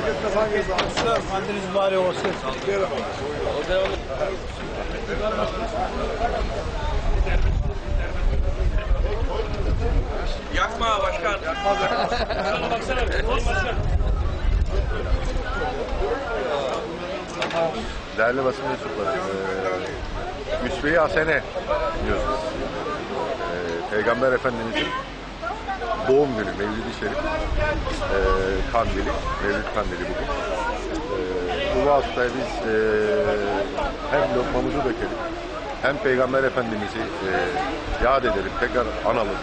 fark etmez hangisi alırsa. Kandiniz mübarek olsun. Yakma başkan. Baksana. Sayın Başkan. Değerli basın mensupları, e, Müsve-i Hasene biliyorsunuz. E, Peygamber Efendimizin doğum günü, Mevlid-i Şerif, e, kandili, Mevlid kandili bugün. E, bu vasıtayla biz e, hem lokmamızı dökelim, hem Peygamber Efendimiz'i e, yad edelim, tekrar analım.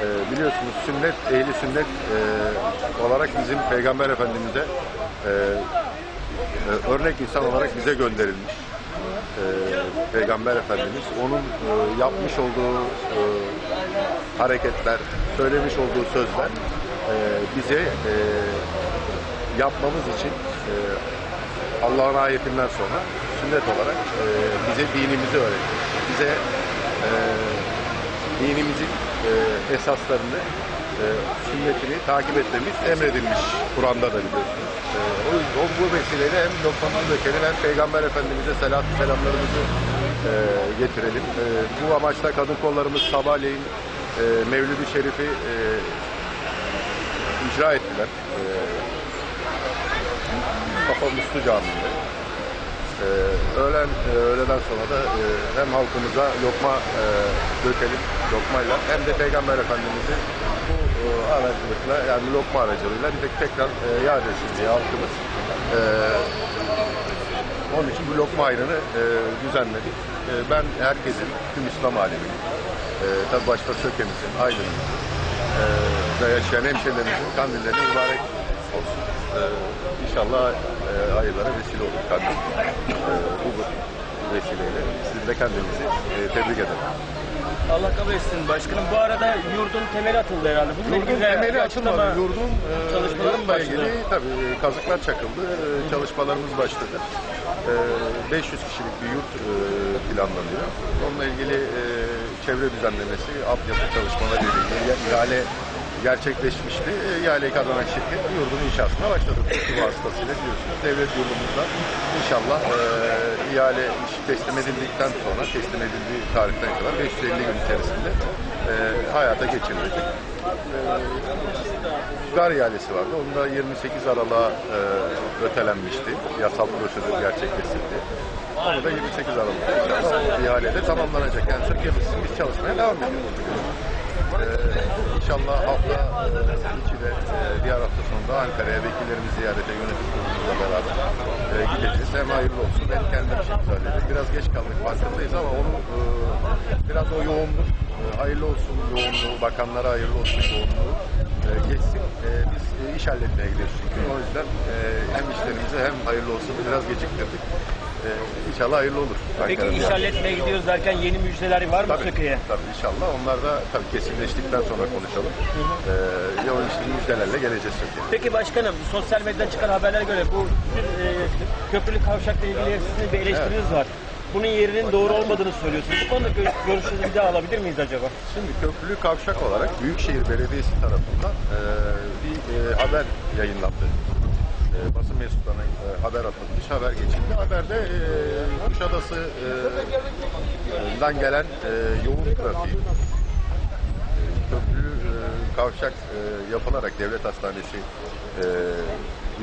E, biliyorsunuz sünnet, ehli sünnet e, olarak bizim Peygamber Efendimiz'e e, e, örnek insan olarak bize gönderilmiş. E, Peygamber Efendimiz onun e, yapmış olduğu e, hareketler, söylemiş olduğu sözler e, bize e, yapmamız için e, Allah'ın ayetinden sonra sünnet olarak e, bize dinimizi öğretti. Bize e, dinimizin e, esaslarını, e, sünnetini takip etmemiz emredilmiş Kur'an'da da biliyorsunuz. E, o, o bu vesileyle hem lokmamızı dökelim hem Peygamber Efendimiz'e selat selamlarımızı e, getirelim. E, bu amaçla kadın kollarımız sabahleyin e, Mevlid-i Şerif'i e, icra ettiler. E, Mustafa Muslu Camii'nde. Ee, öğlen, e, öğleden sonra da e, hem halkımıza lokma e, dökelim lokmayla hem de Peygamber Efendimiz'i bu e, aracılıkla yani lokma aracılığıyla bir de tekrar e, yad etsin diye halkımız. E, onun için bu lokma ayrını e, düzenledik. E, ben herkesin, tüm İslam aleminin, e, tabi başta Söke'mizin, Aydın'ın, e, da yaşayan hemşehrilerimizin kandilleri mübarek olsun. E, inşallah e, hayırlara vesile olur kandil. E, bu vesileyle siz de kendinizi e, tebrik ederim. Allah kabul etsin başkanım. Bu arada yurdun temeli atıldı herhalde. Bununla Yurdun ilgili temeli açılmadı. açıklama- Yurdun e, çalışmaları yurtla başladı. ilgili tabii kazıklar çakıldı. E, çalışmalarımız başladı. E, 500 kişilik bir yurt e, planlanıyor. Onunla ilgili e, çevre düzenlemesi, altyapı çalışmaları ile ihale gerçekleşmişti. E, ihaleyi kazanan şirket yurdun inşasına başladı. TOKİ vasıtasıyla biliyorsunuz. Devlet yurdumuzda inşallah e, ihale teslim edildikten sonra teslim edildiği tarihten kadar 550 gün içerisinde e, hayata geçirilecek. Gar ihalesi vardı. Onun da 28 Aralık'a e, ötelenmişti. Yasal prosedür gerçekleştirildi. Onu da 28 Aralık'ta inşallah ihalede tamamlanacak. Yani Türkiye'miz biz çalışmaya devam ediyoruz. E, inşallah hafta içi de e, diğer hafta sonunda Ankara'ya vekillerimizi ziyarete yönetim kurulumuzla beraber e, gideceğiz. Hem hayırlı olsun hem kendim için söyledi. Biraz geç kaldık farkındayız ama onu e, biraz o yoğunluk e, hayırlı olsun yoğunluğu, bakanlara hayırlı olsun yoğunluğu e, geçsin. E, biz e, iş halletmeye gidiyoruz çünkü. O yüzden e, hem işlerimizi hem hayırlı olsun biraz geciktirdik. E, inşallah hayırlı olur. Peki Ankara'da. iş halletmeye gidiyoruz derken yeni müjdeler var mı Tabii, Söke'ye? tabii inşallah. Onlar da tabii kesinleştikten sonra konuşalım. Ee, yoğun işte müjdelerle geleceğiz Türkiye'ye. Peki başkanım sosyal medyadan çıkan haberlere göre bu e, köprülü kavşakla ilgili sizin bir eleştiriniz var. Bunun yerinin doğru olmadığını söylüyorsunuz. Bu konuda gö- görüşünüzü bir daha alabilir miyiz acaba? Şimdi köprülü kavşak olarak Büyükşehir Belediyesi tarafından e, bir e, haber yayınlandı. E, basın mensuplarına e, haber atılmış, haber geçildi. Haberde e, Kuşadası e, dan gelen e, yoğun e, e, kavşak e, yapılarak devlet hastanesi e,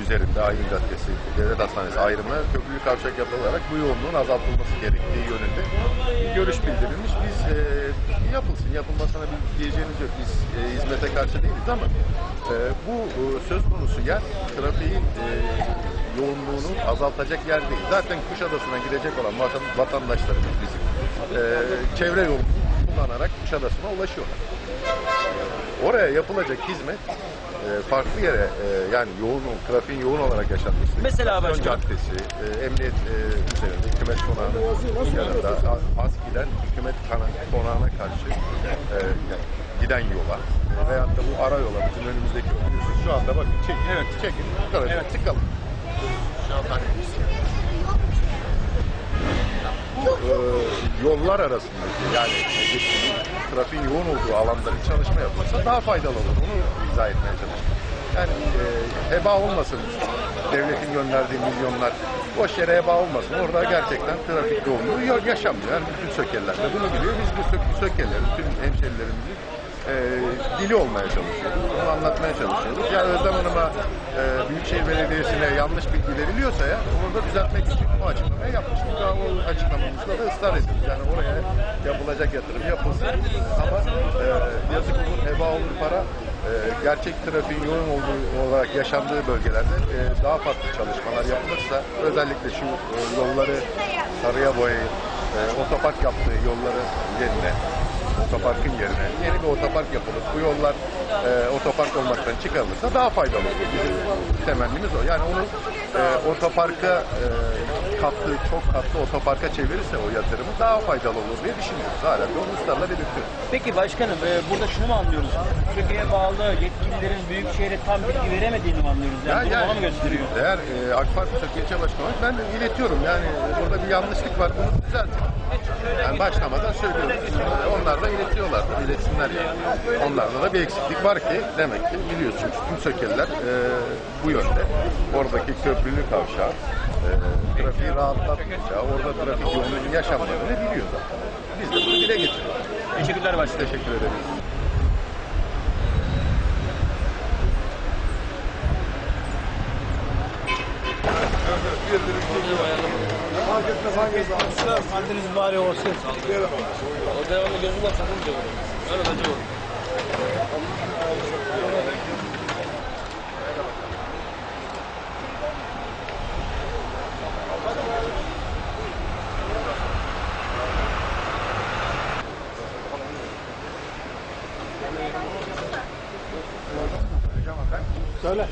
üzerinde Aydın Caddesi, devlet hastanesi ayrımına köprülü kavşak yapılarak bu yoğunluğun azaltılması gerektiği yönünde görüş bildirilmiş. Biz e, yapılsın, yapılmasına bir diyeceğimiz yok. Biz e, hizmete karşı değiliz ama e, bu e, söz konusu yer trafiğin e, yoğunluğunu azaltacak yer değil. Zaten Kuşadası'na gidecek olan vatan, vatandaşlarımız bizim e, çevre yolu kullanarak Kuşadası'na ulaşıyorlar. Oraya yapılacak hizmet e, farklı yere e, yani yoğun trafiğin yoğun olarak yaşanması. Mesela başkanım. Caddesi, e, emniyet e, üzerinde hükümet konağının yanında a- az giden hükümet konağına karşı e, yani giden yola e, veyahut da bu ara yola bizim önümüzdeki yol. Şu anda bakın çekin. Evet. Çekin. Evet. evet. Tıkalım. Şu anda bu e, yollar arasındaki yani trafiğin yoğun olduğu alanların çalışma yapılırsa daha faydalı olur. Bunu izah etmeye çalıştım. Yani e, heba olmasın devletin gönderdiği milyonlar. Boş yere heba olmasın. Orada gerçekten trafik yoğunluğu yo- yaşanmıyor. Yani bütün sökeller de bunu biliyor. Biz bu sök sökellerin, tüm hemşerilerimizin e, dili olmaya çalışıyoruz. Bunu anlatmaya çalışıyoruz. Yani Özlem Hanım'a e, Büyükşehir Belediyesi'ne yanlış bilgi veriliyorsa ya orada düzeltmek için bu açıklamayı yapmıştık. Daha o açıklamamızda da ısrar. Yani oraya yapılacak yatırım yapılsın. Ama e, yazık olur, heba olur para. E, gerçek trafiğin yoğun olduğu olarak yaşandığı bölgelerde e, daha farklı çalışmalar yapılırsa özellikle şu e, yolları sarıya boyayıp otopark yaptığı yolları yerine otoparkın yerine yeni bir otopark yapılıp bu yollar e, otopark olmaktan çıkarılırsa daha faydalı olur. Bizim temennimiz o. Yani onu e, otoparka e, katlı, çok katlı otoparka çevirirse o yatırımı daha faydalı olur diye düşünüyoruz. Hala da onu ısrarla belirtiyoruz. Peki başkanım e, burada şunu mu anlıyoruz? Türkiye'ye bağlı yetkililerin Büyükşehir'e tam bilgi veremediğini mi anlıyoruz? Yani, Ya, bunu bana mı gösteriyor? Eğer e, AK Parti Türkiye İlçe Başkanı olarak ben de iletiyorum. Yani burada bir yanlışlık var. Bunu düzeltin. Yani başlamadan söylüyorum. E, Onlar da iletiyorlar. İletsinler yani. Onlarda da bir eksiklik var ki demek ki biliyorsunuz tüm sökeliler e, bu yönde. Oradaki köprülü kavşağı e, trafiği rahatlatmayacağı, orada trafik yoğunluğunun yaşanmadığını biliyor zaten. Biz de bunu dile getiriyoruz. Teşekkürler başkanım. Teşekkür ederiz. Kandiniz mübarek olsun. O devamlı gözüme takılınca olur. Öyle acı olur. Söyle.